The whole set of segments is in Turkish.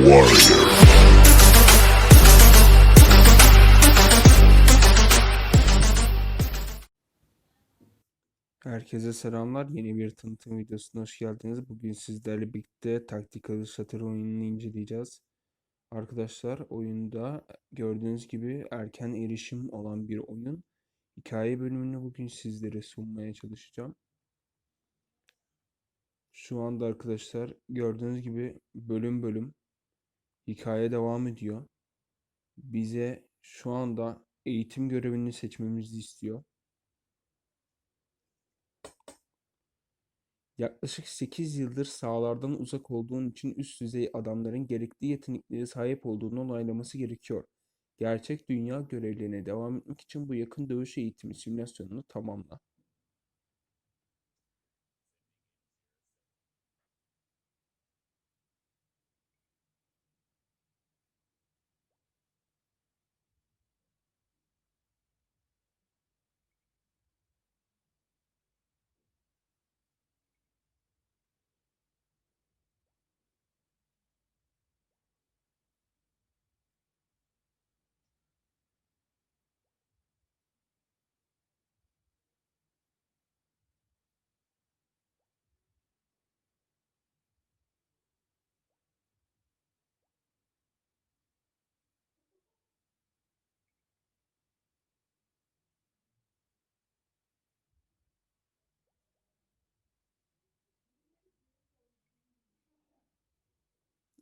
Warrior. Herkese selamlar. Yeni bir tanıtım videosuna hoş geldiniz. Bugün sizlerle birlikte Tactical Shooter oyununu inceleyeceğiz. Arkadaşlar oyunda gördüğünüz gibi erken erişim olan bir oyun. Hikaye bölümünü bugün sizlere sunmaya çalışacağım. Şu anda arkadaşlar gördüğünüz gibi bölüm bölüm hikaye devam ediyor. Bize şu anda eğitim görevini seçmemizi istiyor. Yaklaşık 8 yıldır sahalardan uzak olduğun için üst düzey adamların gerekli yeteneklere sahip olduğunu onaylaması gerekiyor. Gerçek dünya görevlerine devam etmek için bu yakın dövüş eğitimi simülasyonunu tamamla.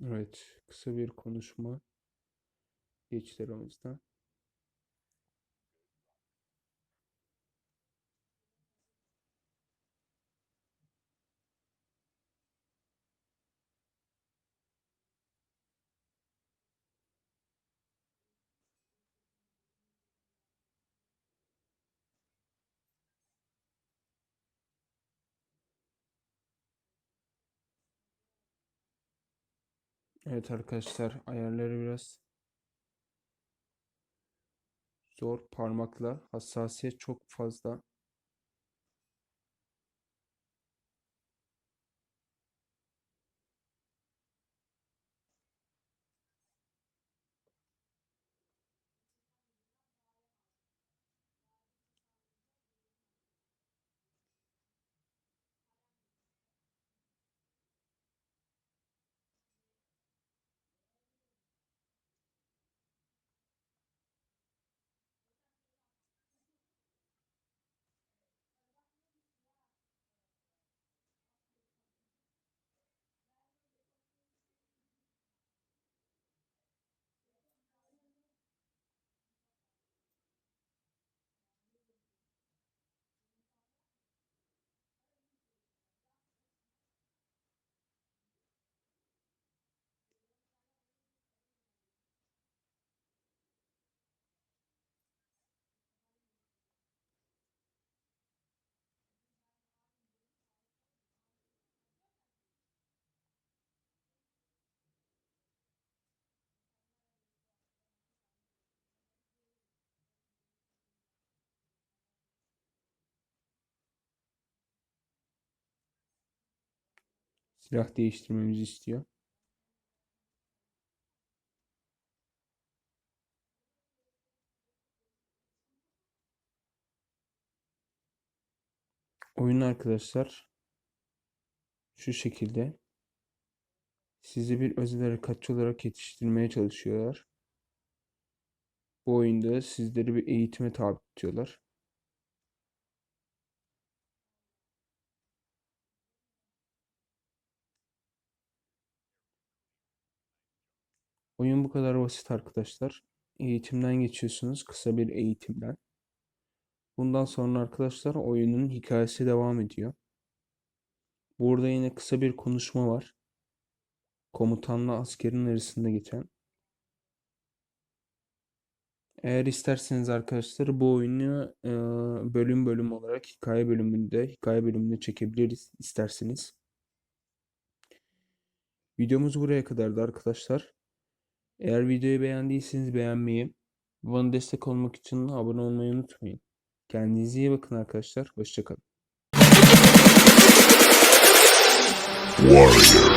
Evet, kısa bir konuşma geçti aramızda. Evet arkadaşlar ayarları biraz zor parmakla hassasiyet çok fazla. Silah değiştirmemizi istiyor. Oyun arkadaşlar şu şekilde sizi bir özel harekatçı olarak yetiştirmeye çalışıyorlar. Bu oyunda sizleri bir eğitime tabi tutuyorlar. Oyun bu kadar basit arkadaşlar. Eğitimden geçiyorsunuz. Kısa bir eğitimden. Bundan sonra arkadaşlar oyunun hikayesi devam ediyor. Burada yine kısa bir konuşma var. Komutanla askerin arasında geçen. Eğer isterseniz arkadaşlar bu oyunu e, bölüm bölüm olarak hikaye bölümünde, hikaye bölümünde çekebiliriz isterseniz. Videomuz buraya kadardı arkadaşlar. Eğer videoyu beğendiyseniz beğenmeyi, bana destek olmak için abone olmayı unutmayın. Kendinize iyi bakın arkadaşlar. Hoşçakalın. Warrior.